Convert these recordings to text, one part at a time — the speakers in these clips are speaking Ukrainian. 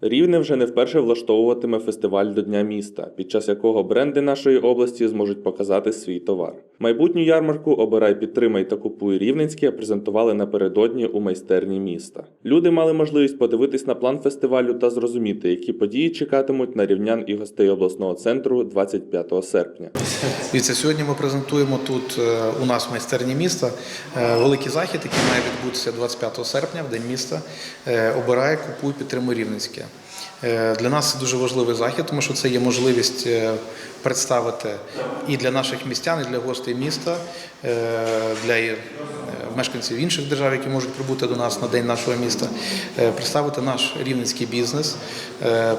Рівне вже не вперше влаштовуватиме фестиваль до Дня міста, під час якого бренди нашої області зможуть показати свій товар. Майбутню ярмарку Обирай, підтримай та купуй Рівненське презентували напередодні у майстерні міста. Люди мали можливість подивитись на план фестивалю та зрозуміти, які події чекатимуть на рівнян і гостей обласного центру 25 серпня. Дивіться, сьогодні ми презентуємо тут е, у нас в майстерні міста е, великий захід, який має відбутися 25 серпня, в день міста. Е, Обирай, купуй, підтримуй Рівненське. Е, Для нас це дуже важливий захід, тому що це є можливість е, представити і для наших містян, і для гостей міста, е, для мешканців інших держав, які можуть прибути до нас на день нашого міста, представити наш рівненський бізнес,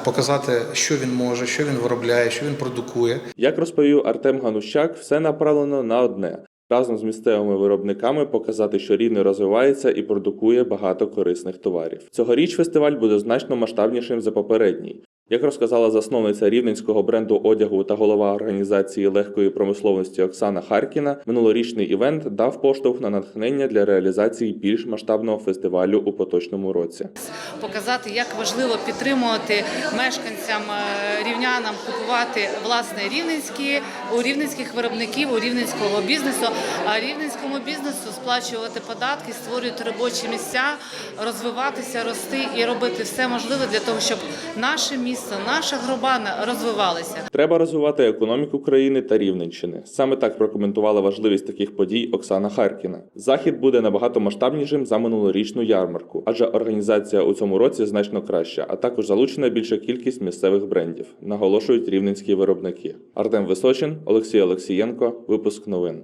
показати, що він може, що він виробляє, що він продукує. Як розповів Артем Ганущак, все направлено на одне. Разом з місцевими виробниками показати, що Рівне розвивається і продукує багато корисних товарів. Цьогоріч фестиваль буде значно масштабнішим за попередній. Як розказала засновниця рівненського бренду одягу та голова організації легкої промисловості Оксана Харкіна, минулорічний івент дав поштовх на натхнення для реалізації більш масштабного фестивалю у поточному році. показати, як важливо підтримувати мешканцям е, рівнянам купувати власне рівненські у рівненських виробників, у рівненського бізнесу, а рівненському бізнесу сплачувати податки, створювати робочі місця, розвиватися, рости і робити все можливе для того, щоб наше місто, наша громада розвивалися. Треба розвивати економіку країни та Рівненщини. Саме так прокоментувала важливість таких подій Оксана Харкіна. Захід буде набагато масштабнішим за минулорічну ярмарку, адже організація у цьому році значно краща, а також залучена більша кількість місцевих брендів, наголошують рівненські виробники. Артем Височин, Олексій Олексієнко, випуск новин.